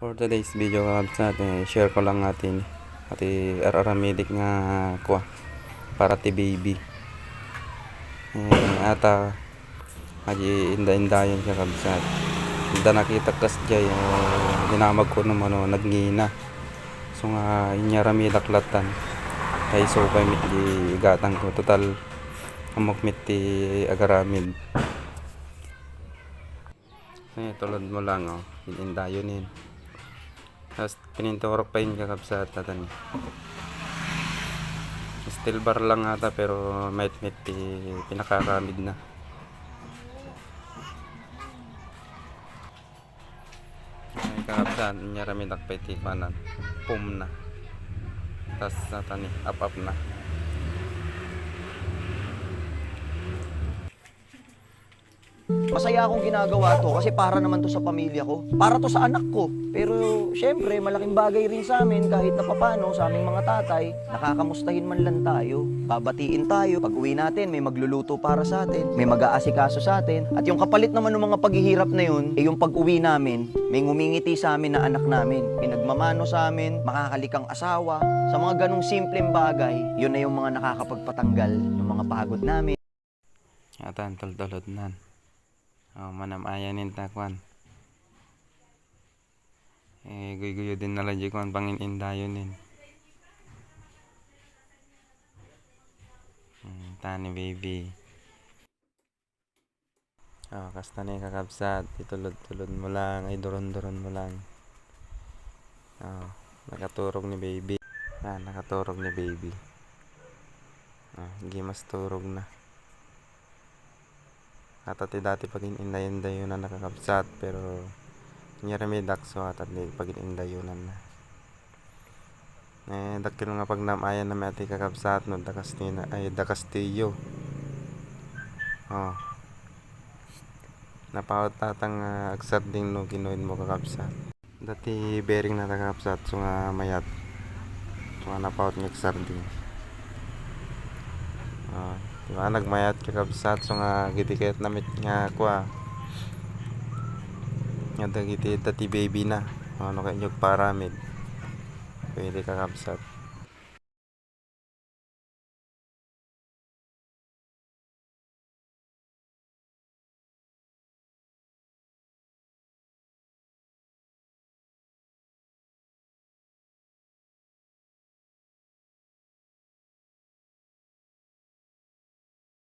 For today's video kabsat, eh, share ko lang natin ati araramedic nga kwa para ti baby. Eh, ata aji inda-indayan siya kabsat. Inda nakita kas jay eh, dinamag ko naman no, nagngina. So nga inyarami daklatan. Kay so kay mit gatang ko total amok mit agaramid. Eh, tulad mo lang oh, inindayon yun. Tapos pininturok pa yun kakabsat tatan. Steel bar lang ata pero might might pi, pinakaramid na. Ay kakabsat, nyaramid akpay ti kanan. Pum na. Tapos tatan up up na. Masaya akong ginagawa to kasi para naman to sa pamilya ko. Para to sa anak ko. Pero syempre, malaking bagay rin sa amin kahit na papano sa aming mga tatay, nakakamustahin man lang tayo. Babatiin tayo. Pag uwi natin, may magluluto para sa atin. May mag-aasikaso sa atin. At yung kapalit naman ng mga paghihirap na yun, eh yung pag uwi namin, may ngumingiti sa amin na anak namin. Pinagmamano sa amin, makakalikang asawa. Sa mga ganong simpleng bagay, yun na yung mga nakakapagpatanggal ng mga pagod namin. Atan tol-tolod nan. Oh, manam ayanin takwan. Eh, guy-guyo din na lang kung pangin indayon din. Hmm, tani baby. Oh, kasta ni kakabsat. Itulod-tulod mo lang. Ay, duron-duron mo lang. Oh, nakaturog ni baby. Ah, nakaturog ni baby. Ah, hindi mas turog na. Atati dati pag inday-inday yun na nakakabsat pero nyarami dakso atat di pag indayunan na. Eh dakil nga pag namayan na may ati kakabsat no dakas ni na ay dakas tiyo. Oh. Napawat tatang uh, agsat ding no kinuin mo kakabsat. Dati bearing na kakabsat so nga mayat. So nga napawat ng sarding. Oh. Diba, nagmayat ka kabsat so nga gitikit namit nga kwa. Nga dagiti dati baby na. Ano kay nyug paramid. Pwede ka kabsat.